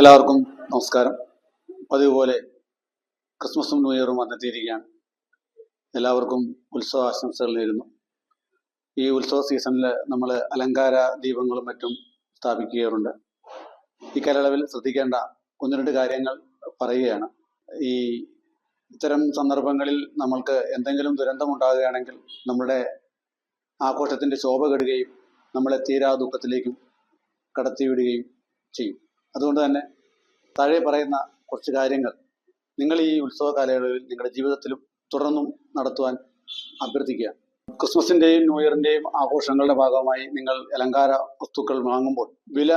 എല്ലാവർക്കും നമസ്കാരം. പതിവുപോലെ ക്രിസ്മസും ന്യൂ ഇയറും വന്നെത്തിയിരിക്കുകയാണ്. എല്ലാവർക്കും ഉത്സവ ആശംസകൾ നേരുന്നു ഈ ഉത്സവ സീസണിൽ നമ്മൾ അലങ്കാര ദീപങ്ങളും മറ്റും സ്ഥാപിക്കാറുണ്ട് ഈ കാലയളവിൽ ശ്രദ്ധിക്കേണ്ട ഒന്ന് രണ്ട് കാര്യങ്ങൾ പറയുകയാണ്. ഈ ഇത്തരം സന്ദർഭങ്ങളിൽ നമ്മൾക്ക് എന്തെങ്കിലും ദുരന്തം ഉണ്ടാകുകയാണെങ്കിൽ നമ്മുടെ ആഘോഷത്തിന്റെ ശോഭ കെടുകയും നമ്മളെ തീരാ ദുഃഖത്തിലേക്കും കടത്തിവിടുകയും ചെയ്യും. അതുകൊണ്ട് തന്നെ താഴെ പറയുന്ന കുറച്ച് കാര്യങ്ങൾ നിങ്ങൾ ഈ ഉത്സവ കാലയളവിൽ നിങ്ങളുടെ ജീവിതത്തിലും തുടർന്നും നടത്തുവാൻ അഭ്യർത്ഥിക്കുക. ക്രിസ്മസിന്റെയും ന്യൂ ഇയറിന്റെയും ആഘോഷങ്ങളുടെ ഭാഗമായി നിങ്ങൾ അലങ്കാര വസ്തുക്കൾ വാങ്ങുമ്പോൾ വില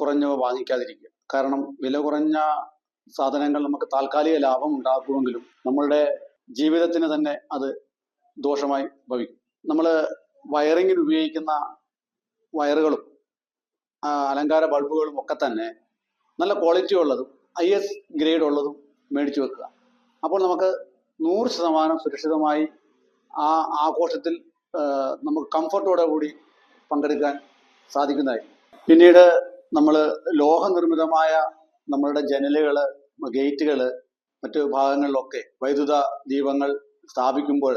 കുറഞ്ഞവ വാങ്ങിക്കാതിരിക്കുക കാരണം വില കുറഞ്ഞ സാധനങ്ങൾ നമുക്ക് താൽക്കാലിക ലാഭം ഉണ്ടാക്കുമെങ്കിലും നമ്മളുടെ ജീവിതത്തിന് തന്നെ അത് ദോഷമായി ഭവിക്കും. നമ്മൾ വയറിങ്ങിന് ഉപയോഗിക്കുന്ന വയറുകളും അലങ്കാര ബൾബുകളും ഒക്കെ തന്നെ നല്ല ക്വാളിറ്റി ഉള്ളതും ഐ എസ് ഗ്രേഡ് ഉള്ളതും മേടിച്ചു വെക്കുക. അപ്പോൾ നമുക്ക് നൂറ് ശതമാനം സുരക്ഷിതമായി ആ ആഘോഷത്തിൽ നമുക്ക് കംഫർട്ടോടെ കൂടി പങ്കെടുക്കാൻ സാധിക്കുന്നതായിരിക്കും. പിന്നീട് നമ്മൾ ലോഹനിർമ്മിതമായ നമ്മളുടെ ജനലുകൾ ഗേറ്റുകൾ മറ്റു ഭാഗങ്ങളിലൊക്കെ വൈദ്യുത ദീപങ്ങൾ സ്ഥാപിക്കുമ്പോൾ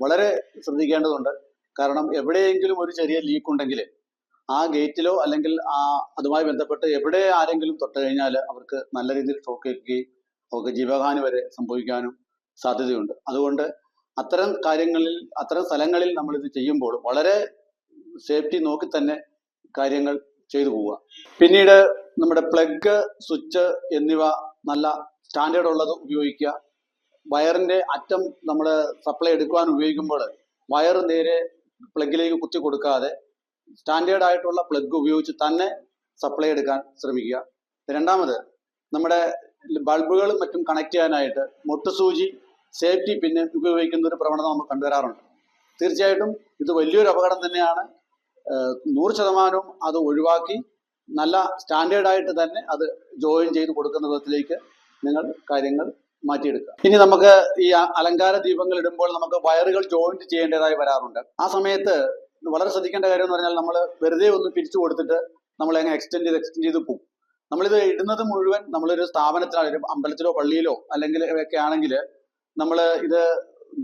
വളരെ ശ്രദ്ധിക്കേണ്ടതുണ്ട്. കാരണം എവിടെയെങ്കിലും ഒരു ചെറിയ ലീക്ക് ഉണ്ടെങ്കിൽ ആ ഗേറ്റിലോ അല്ലെങ്കിൽ ആ അതുമായി ബന്ധപ്പെട്ട് എവിടെ ആരെങ്കിലും തൊട്ട് കഴിഞ്ഞാൽ അവർക്ക് നല്ല രീതിയിൽ ഷോക്ക് ഏൽക്കുകയും അവർക്ക് ജീവഹാനി വരെ സംഭവിക്കാനും സാധ്യതയുണ്ട്. അതുകൊണ്ട് അത്തരം കാര്യങ്ങളിൽ അത്തരം സ്ഥലങ്ങളിൽ നമ്മൾ ഇത് ചെയ്യുമ്പോൾ വളരെ സേഫ്റ്റി നോക്കി തന്നെ കാര്യങ്ങൾ ചെയ്തു പോവുക. പിന്നീട് നമ്മുടെ പ്ലഗ് സ്വിച്ച് എന്നിവ നല്ല സ്റ്റാൻഡേർഡ് ഉള്ളത് ഉപയോഗിക്കുക. വയറിന്റെ അറ്റം നമ്മൾ സപ്ലൈ എടുക്കുവാൻ ഉപയോഗിക്കുമ്പോൾ വയർ നേരെ പ്ലഗിലേക്ക് കുത്തി കൊടുക്കാതെ സ്റ്റാൻഡേർഡ് ആയിട്ടുള്ള പ്ലഗ് ഉപയോഗിച്ച് തന്നെ സപ്ലൈ എടുക്കാൻ ശ്രമിക്കുക. രണ്ടാമത് നമ്മുടെ ബൾബുകളും മറ്റും കണക്ട് ചെയ്യാനായിട്ട് മൊട്ടുസൂചി സേഫ്റ്റി പിന്നെ ഉപയോഗിക്കുന്ന ഒരു പ്രവണത നമ്മൾ കണ്ടുവരാറുണ്ട്. തീർച്ചയായിട്ടും ഇത് വലിയൊരു അപകടം തന്നെയാണ്. നൂറ് ശതമാനവും അത് ഒഴിവാക്കി നല്ല സ്റ്റാൻഡേർഡ് ആയിട്ട് തന്നെ അത് ജോയിൻ ചെയ്ത് കൊടുക്കുന്ന വിധത്തിലേക്ക് നിങ്ങൾ കാര്യങ്ങൾ മാറ്റിയെടുക്കുക. ഇനി നമുക്ക് ഈ അലങ്കാര ദീപങ്ങൾ ഇടുമ്പോൾ നമുക്ക് വയറുകൾ ജോയിന്റ് ചെയ്യേണ്ടതായി വരാറുണ്ട്. ആ സമയത്ത് വളരെ ശ്രദ്ധിക്കേണ്ട കാര്യം എന്ന് പറഞ്ഞാൽ നമ്മൾ വെറുതെ ഒന്ന് പിരിച്ചു കൊടുത്തിട്ട് നമ്മൾ എങ്ങനെ എക്സ്റ്റെൻഡ് ചെയ്ത് എക്സ്റ്റെൻഡ് ചെയ്ത് പോകും നമ്മളിത് ഇടുന്നത് മുഴുവൻ നമ്മളൊരു സ്ഥാപനത്തിലോ ഒരു അമ്പലത്തിലോ പള്ളിയിലോ അല്ലെങ്കിൽ ഒക്കെ ആണെങ്കിൽ നമ്മൾ ഇത്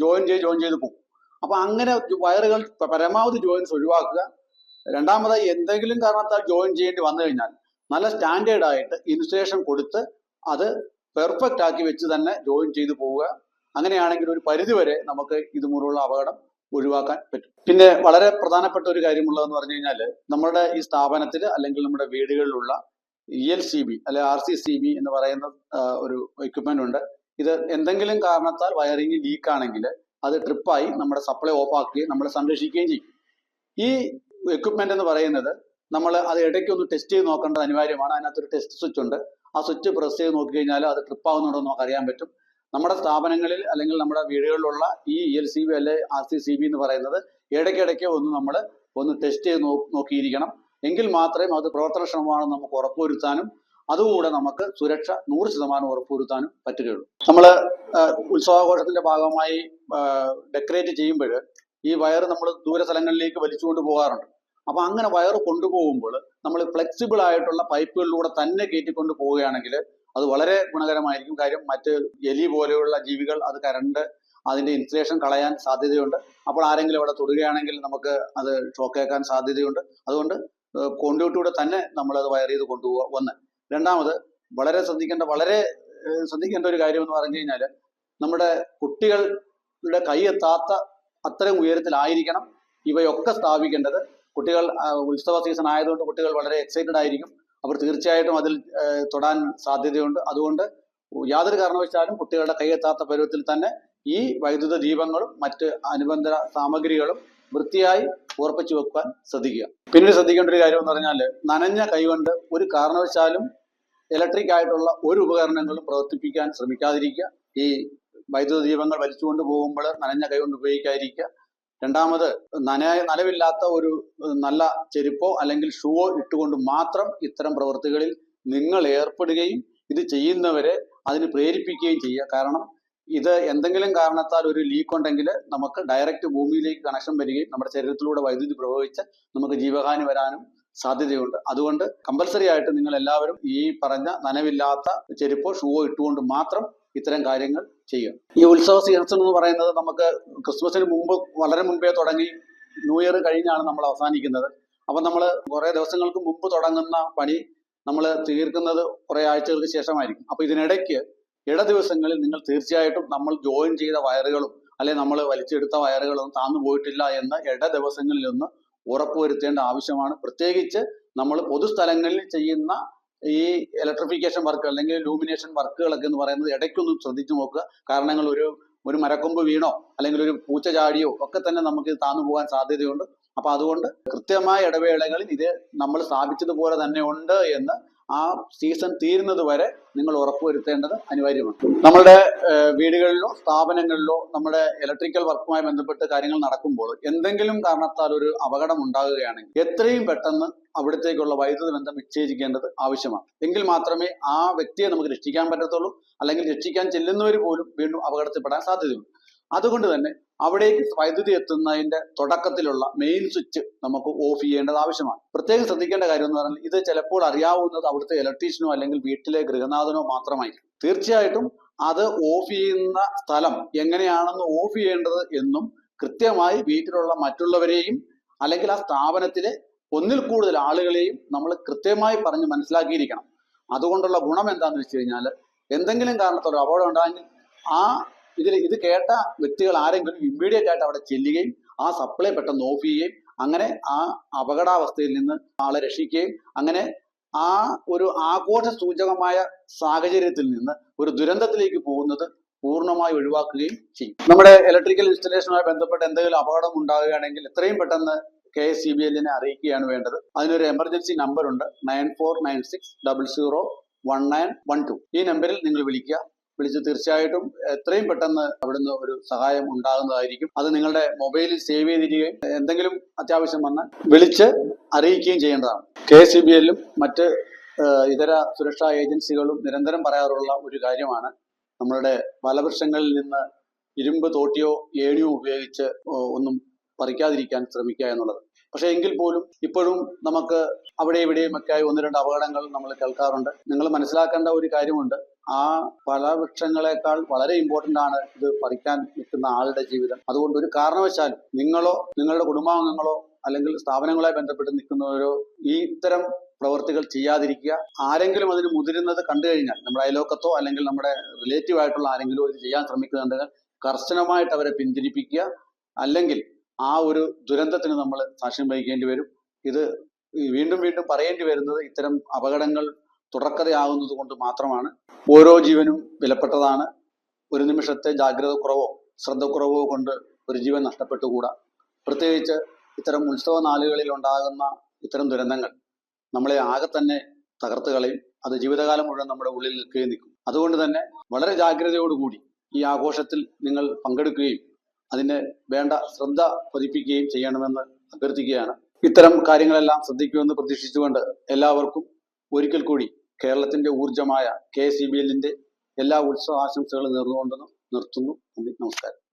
ജോയിൻ ചെയ്ത് ജോയിൻ ചെയ്ത് പോകും അപ്പൊ അങ്ങനെ വയറുകൾ പരമാവധി ജോയിൻസ് ഒഴിവാക്കുക. രണ്ടാമതായി എന്തെങ്കിലും കാരണത്താൽ ജോയിൻ ചെയ്യേണ്ടി വന്നു കഴിഞ്ഞാൽ നല്ല സ്റ്റാൻഡേർഡ് ആയിട്ട് ഇൻസുലേഷൻ കൊടുത്ത് അത് പെർഫെക്റ്റ് ആക്കി വെച്ച് തന്നെ ജോയിൻ ചെയ്തു പോവുക. അങ്ങനെയാണെങ്കിൽ ഒരു പരിധിവരെ നമുക്ക് ഇതുമൂലമുള്ള അപകടം ഒഴിവാക്കാൻ പറ്റും. പിന്നെ വളരെ പ്രധാനപ്പെട്ട ഒരു കാര്യമുള്ളതെന്ന് പറഞ്ഞു കഴിഞ്ഞാൽ നമ്മുടെ ഈ സ്ഥാപനത്തിൽ അല്ലെങ്കിൽ നമ്മുടെ വീടുകളിലുള്ള ഇ എൽ സി ബി അല്ലെ ആർ സി സി ബി എന്ന് പറയുന്ന ഒരു എക്യുപ്മെന്റ് ഉണ്ട്. ഇത് എന്തെങ്കിലും കാരണത്താൽ വയറിംഗ് ലീക്ക് ആണെങ്കിൽ അത് ട്രിപ്പായി നമ്മുടെ സപ്ലൈ ഓഫ് ആക്കുകയും നമ്മളെ സംരക്ഷിക്കുകയും ചെയ്യും. ഈ എക്യുപ്മെന്റ് എന്ന് പറയുന്നത് നമ്മൾ അത് ഇടയ്ക്ക് ഒന്ന് ടെസ്റ്റ് ചെയ്ത് നോക്കേണ്ടത് അനിവാര്യമാണ്. അതിനകത്തൊരു ടെസ്റ്റ് സ്വിച്ച് ഉണ്ട്. ആ സ്വിച്ച് പ്രസ് ചെയ്ത് നോക്കി കഴിഞ്ഞാൽ അത് ട്രിപ്പ് ആവുന്നുണ്ടോ എന്ന് നമുക്ക് അറിയാൻ പറ്റും. നമ്മുടെ സ്ഥാപനങ്ങളിൽ അല്ലെങ്കിൽ നമ്മുടെ വീടുകളിലുള്ള ഈ ഇ എൽ സി ബി അല്ലെ ആർ സി സി ബി എന്ന് പറയുന്നത് ഇടയ്ക്കിടയ്ക്ക് ഒന്ന് നമ്മൾ ഒന്ന് ടെസ്റ്റ് ചെയ്ത് നോക്കിയിരിക്കണം. എങ്കിൽ മാത്രമേ അത് പ്രവർത്തനക്ഷമമാണെന്ന് നമുക്ക് ഉറപ്പുവരുത്താനും അതുകൂടെ നമുക്ക് സുരക്ഷ നൂറ് ശതമാനം ഉറപ്പുവരുത്താനും പറ്റുകയുള്ളൂ. നമ്മൾ ഉത്സവാഘോഷത്തിന്റെ ഭാഗമായി ഡെക്കറേറ്റ് ചെയ്യുമ്പോൾ ഈ വയർ നമ്മൾ ദൂര സ്ഥലങ്ങളിലേക്ക് വലിച്ചുകൊണ്ട് പോകാറുണ്ട്. അപ്പൊ അങ്ങനെ വയർ കൊണ്ടുപോകുമ്പോൾ നമ്മൾ ഫ്ലെക്സിബിൾ ആയിട്ടുള്ള പൈപ്പുകളിലൂടെ തന്നെ കയറ്റിക്കൊണ്ട് പോവുകയാണെങ്കിൽ അത് വളരെ ഗുണകരമായിരിക്കും. കാര്യം മറ്റ് എലി പോലെയുള്ള ജീവികൾ അത് കരണ്ട് അതിന്റെ ഇൻസുലേഷൻ കളയാൻ സാധ്യതയുണ്ട്. അപ്പോൾ ആരെങ്കിലും അവിടെ തൊടുകയാണെങ്കിൽ നമുക്ക് അത് ഷോക്കേക്കാൻ സാധ്യതയുണ്ട്. അതുകൊണ്ട് കോണ്ടിയൂട്ടിയുടെ തന്നെ നമ്മൾ അത് വയർ ചെയ്ത് കൊണ്ടുപോകുക ഒന്ന്. രണ്ടാമത് വളരെ ശ്രദ്ധിക്കേണ്ട വളരെ ശ്രദ്ധിക്കേണ്ട ഒരു കാര്യം എന്ന് പറഞ്ഞു കഴിഞ്ഞാൽ നമ്മുടെ കുട്ടികളുടെ കൈ എത്താത്ത അത്രയും ഉയരത്തിലായിരിക്കണം ഇവയൊക്കെ സ്ഥാപിക്കേണ്ടത്. കുട്ടികൾ ഉത്സവ സീസൺ ആയതുകൊണ്ട് കുട്ടികൾ വളരെ എക്സൈറ്റഡ് ആയിരിക്കും. അവർ തീർച്ചയായിട്ടും അതിൽ തൊടാൻ സാധ്യതയുണ്ട്. അതുകൊണ്ട് യാതൊരു കാരണവശാലും കുട്ടികളുടെ കൈയെത്താത്ത പരുവത്തിൽ തന്നെ ഈ വൈദ്യുത ദീപങ്ങളും മറ്റ് അനുബന്ധ സാമഗ്രികളും വൃത്തിയായി ഉറപ്പിച്ചു വെക്കാൻ ശ്രദ്ധിക്കുക. പിന്നീട് ശ്രദ്ധിക്കേണ്ട ഒരു കാര്യം എന്ന് പറഞ്ഞാൽ നനഞ്ഞ കൈകൊണ്ട് ഒരു കാരണവശാലും ഇലക്ട്രിക് ആയിട്ടുള്ള ഒരു ഉപകരണങ്ങളും പ്രവർത്തിപ്പിക്കാൻ ശ്രമിക്കാതിരിക്കുക. ഈ വൈദ്യുത ദീപങ്ങൾ വലിച്ചുകൊണ്ട് പോകുമ്പോൾ നനഞ്ഞ കൈകൊണ്ട് ഉപയോഗിക്കാതിരിക്കുക. രണ്ടാമത് നന നനവില്ലാത്ത ഒരു നല്ല ചെരുപ്പോ അല്ലെങ്കിൽ ഷൂവോ ഇട്ടുകൊണ്ട് മാത്രം ഇത്തരം പ്രവൃത്തികളിൽ നിങ്ങൾ ഏർപ്പെടുകയും ഇത് ചെയ്യുന്നവരെ അതിന് പ്രേരിപ്പിക്കുകയും ചെയ്യുക. കാരണം ഇത് എന്തെങ്കിലും കാരണത്താൽ ഒരു ലീക്ക് ഉണ്ടെങ്കിൽ നമുക്ക് ഡയറക്റ്റ് ഭൂമിയിലേക്ക് കണക്ഷൻ വരികയും നമ്മുടെ ശരീരത്തിലൂടെ വൈദ്യുതി പ്രവഹിച്ച് നമുക്ക് ജീവഹാനി വരാനും സാധ്യതയുണ്ട്. അതുകൊണ്ട് കമ്പൽസറി ആയിട്ട് നിങ്ങൾ എല്ലാവരും ഈ പറഞ്ഞ നനവില്ലാത്ത ചെരുപ്പോ ഷൂവോ ഇട്ടുകൊണ്ട് മാത്രം ഇത്തരം കാര്യങ്ങൾ ചെയ്യും. ഈ ഉത്സവ സീസൺ എന്ന് പറയുന്നത് നമുക്ക് ക്രിസ്മസിന് മുമ്പ് വളരെ മുമ്പേ തുടങ്ങി ന്യൂ ഇയർ കഴിഞ്ഞാണ് നമ്മൾ അവസാനിക്കുന്നത്. അപ്പം നമ്മൾ കുറേ ദിവസങ്ങൾക്ക് മുമ്പ് തുടങ്ങുന്ന പണി നമ്മൾ തീർക്കുന്നത് കുറേ ആഴ്ചകൾക്ക് ശേഷമായിരിക്കും. അപ്പോൾ ഇതിനിടയ്ക്ക് ഇട ദിവസങ്ങളിൽ നിങ്ങൾ തീർച്ചയായിട്ടും നമ്മൾ ജോയിൻ ചെയ്ത വയറുകളും അല്ലെങ്കിൽ നമ്മൾ വലിച്ചെടുത്ത വയറുകളൊന്നും താന്നു പോയിട്ടില്ല എന്ന് ഇട ദിവസങ്ങളിലൊന്ന് ഉറപ്പുവരുത്തേണ്ട ആവശ്യമാണ്. പ്രത്യേകിച്ച് നമ്മൾ പൊതുസ്ഥലങ്ങളിൽ ചെയ്യുന്ന ഈ ഇലക്ട്രിഫിക്കേഷൻ വർക്ക് അല്ലെങ്കിൽ ലൂമിനേഷൻ വർക്കുകളൊക്കെ എന്ന് പറയുന്നത് ഇടയ്ക്കൊന്ന് ശ്രദ്ധിച്ചു നോക്കുക. കാരണങ്ങൾ ഒരു ഒരു മരക്കൊമ്പ് വീണോ അല്ലെങ്കിൽ ഒരു പൂച്ച ചാടിയോ ഒക്കെ തന്നെ നമുക്ക് താന്നു പോകാൻ സാധ്യതയുണ്ട്. അപ്പൊ അതുകൊണ്ട് കൃത്യമായ ഇടവേളകളിൽ ഇത് നമ്മൾ സ്ഥാപിച്ചതുപോലെ തന്നെ ഉണ്ട് എന്ന് ആ സീസൺ തീരുന്നത് വരെ നിങ്ങൾ ഉറപ്പുവരുത്തേണ്ടത് അനിവാര്യമാണ്. നമ്മുടെ വീടുകളിലോ സ്ഥാപനങ്ങളിലോ നമ്മുടെ ഇലക്ട്രിക്കൽ വർക്കുമായി ബന്ധപ്പെട്ട് കാര്യങ്ങൾ നടക്കുമ്പോൾ എന്തെങ്കിലും കാരണത്താൽ ഒരു അപകടം ഉണ്ടാകുകയാണെങ്കിൽ എത്രയും പെട്ടെന്ന് അവിടത്തേക്കുള്ള വൈദ്യുതി ബന്ധം വിച്ഛേദിക്കേണ്ടത് ആവശ്യമാണ്. എങ്കിൽ മാത്രമേ ആ വ്യക്തിയെ നമുക്ക് രക്ഷിക്കാൻ പറ്റത്തുള്ളൂ. അല്ലെങ്കിൽ രക്ഷിക്കാൻ ചെല്ലുന്നവർ പോലും വീണ്ടും അപകടത്തിൽപ്പെടാൻ സാധ്യതയുണ്ട് അതുകൊണ്ട് തന്നെ അവിടേക്ക് വൈദ്യുതി എത്തുന്നതിന്റെ തുടക്കത്തിലുള്ള മെയിൻ സ്വിച്ച് നമുക്ക് ഓഫ് ചെയ്യേണ്ടത് ആവശ്യമാണ്. പ്രത്യേകം ശ്രദ്ധിക്കേണ്ട കാര്യം എന്ന് പറഞ്ഞാൽ ഇത് ചിലപ്പോൾ അറിയാവുന്നത് അവിടുത്തെ ഇലക്ട്രീഷ്യനോ അല്ലെങ്കിൽ വീട്ടിലെ ഗൃഹനാഥനോ മാത്രമായിരിക്കും. തീർച്ചയായിട്ടും അത് ഓഫ് ചെയ്യുന്ന സ്ഥലം എങ്ങനെയാണെന്ന് ഓഫ് ചെയ്യേണ്ടത് എന്നും കൃത്യമായി വീട്ടിലുള്ള മറ്റുള്ളവരെയും അല്ലെങ്കിൽ ആ സ്ഥാപനത്തിലെ ഒന്നിൽ കൂടുതൽ ആളുകളെയും നമ്മൾ കൃത്യമായി പറഞ്ഞ് മനസ്സിലാക്കിയിരിക്കണം. അതുകൊണ്ടുള്ള ഗുണം എന്താണെന്ന് വെച്ച് കഴിഞ്ഞാൽ എന്തെങ്കിലും കാരണത്തോടെ അപകടം ഉണ്ടായെങ്കിൽ ആ ഇതിൽ ഇത് കേട്ട വ്യക്തികൾ ആരെങ്കിലും ഇമ്മീഡിയറ്റ് ആയിട്ട് അവിടെ ചെല്ലുകയും ആ സപ്ലൈ പെട്ടെന്ന് ഓഫ് ചെയ്യുകയും അങ്ങനെ ആ അപകടാവസ്ഥയിൽ നിന്ന് ആളെ രക്ഷിക്കുകയും അങ്ങനെ ആ ഒരു ആഘോഷ സൂചകമായ സാഹചര്യത്തിൽ നിന്ന് ഒരു ദുരന്തത്തിലേക്ക് പോകുന്നത് പൂർണമായി ഒഴിവാക്കുകയും ചെയ്യും. നമ്മുടെ ഇലക്ട്രിക്കൽ ഇൻസ്റ്റലേഷനുമായി ബന്ധപ്പെട്ട് എന്തെങ്കിലും അപകടം ഉണ്ടാകുകയാണെങ്കിൽ എത്രയും പെട്ടെന്ന് കെ എസ് സി ബി എല്ലിനെ അറിയിക്കുകയാണ് വേണ്ടത്. അതിനൊരു എമർജൻസി നമ്പർ ഉണ്ട്. Nine four nine six double zero one nine one two ഈ നമ്പറിൽ നിങ്ങൾ വിളിക്കുക. വിളിച്ച് തീർച്ചയായിട്ടും എത്രയും പെട്ടെന്ന് അവിടുന്ന് ഒരു സഹായം ഉണ്ടാകുന്നതായിരിക്കും. അത് നിങ്ങളുടെ മൊബൈലിൽ സേവ് ചെയ്തിരിക്കുകയും എന്തെങ്കിലും അത്യാവശ്യം വന്നാൽ വിളിച്ച് അറിയിക്കുകയും ചെയ്യേണ്ടതാണ്. കെ സി ബി എല്ലും മറ്റ് ഇതര സുരക്ഷാ ഏജൻസികളും നിരന്തരം പറയാറുള്ള ഒരു കാര്യമാണ്. നമ്മളുടെ ഫലവൃക്ഷങ്ങളിൽ നിന്ന് ഇരുമ്പ് തോട്ടിയോ ഏണിയോ ഉപയോഗിച്ച് ഒന്നും പറിക്കാതിരിക്കാൻ ശ്രമിക്കുക എന്നുള്ളത്. പക്ഷേ എങ്കിൽ പോലും ഇപ്പോഴും നമുക്ക് അവിടെ ഇവിടെയും ഒക്കെ ആയി ഒന്ന് രണ്ട് അപകടങ്ങൾ നമ്മൾ കേൾക്കാറുണ്ട്. നിങ്ങൾ മനസ്സിലാക്കേണ്ട ഒരു കാര്യമുണ്ട്. ആ ഫലവൃക്ഷങ്ങളെക്കാൾ വളരെ ഇമ്പോർട്ടന്റ് ആണ് ഇത് പറിക്കാൻ നിൽക്കുന്ന ആളുടെ ജീവിതം. അതുകൊണ്ട് ഒരു കാരണവശാലും നിങ്ങളോ നിങ്ങളുടെ കുടുംബാംഗങ്ങളോ അല്ലെങ്കിൽ സ്ഥാപനങ്ങളുമായി ബന്ധപ്പെട്ട് നിൽക്കുന്നവരോ ഈ ഇത്തരം പ്രവർത്തികൾ ചെയ്യാതിരിക്കുക. ആരെങ്കിലും അതിന് മുതിരുന്നത് കണ്ടു കഴിഞ്ഞാൽ നമ്മുടെ അയലോക്കത്തോ അല്ലെങ്കിൽ നമ്മുടെ റിലേറ്റീവ് ആയിട്ടുള്ള ആരെങ്കിലും ഇത് ചെയ്യാൻ ശ്രമിക്കുന്നുണ്ടെങ്കിൽ കർശനമായിട്ട് അവരെ പിന്തിരിപ്പിക്കുക. അല്ലെങ്കിൽ ആ ഒരു ദുരന്തത്തിന് നമ്മൾ സാക്ഷ്യം വഹിക്കേണ്ടി വരും. ഇത് വീണ്ടും വീണ്ടും പറയേണ്ടി വരുന്നത് ഇത്തരം അപകടങ്ങൾ തുടർക്കഥയാകുന്നത് കൊണ്ട് മാത്രമാണ് ഓരോ ജീവനും വിലപ്പെട്ടതാണ്. ഒരു നിമിഷത്തെ ജാഗ്രത കുറവോ ശ്രദ്ധക്കുറവോ കൊണ്ട് ഒരു ജീവൻ നഷ്ടപ്പെട്ടുകൂടാ. പ്രത്യേകിച്ച് ഇത്തരം ഉത്സവ നാളുകളിൽ ഉണ്ടാകുന്ന ഇത്തരം ദുരന്തങ്ങൾ നമ്മളെ ആകെ തന്നെ തകർത്ത് കളയും. അത് ജീവിതകാലം മുഴുവൻ നമ്മുടെ ഉള്ളിൽ നിൽക്കുകയും നിൽക്കും. അതുകൊണ്ട് തന്നെ വളരെ ജാഗ്രതയോടുകൂടി ഈ ആഘോഷത്തിൽ നിങ്ങൾ പങ്കെടുക്കുകയും അതിന് വേണ്ട ശ്രദ്ധ പതിപ്പിക്കുകയും ചെയ്യണമെന്ന് അഭ്യർത്ഥിക്കുകയാണ്. ഇത്തരം കാര്യങ്ങളെല്ലാം ശ്രദ്ധിക്കുമെന്ന് പ്രതീക്ഷിച്ചുകൊണ്ട് എല്ലാവർക്കും ഒരിക്കൽ കൂടി കേരളത്തിന്റെ ഊർജമായ കെ സി ബി എല്ലാ ഉത്സവ ആശംസകളും നേർന്നുകൊണ്ടെന്ന് നിർത്തുന്നു. നന്ദി. നമസ്കാരം.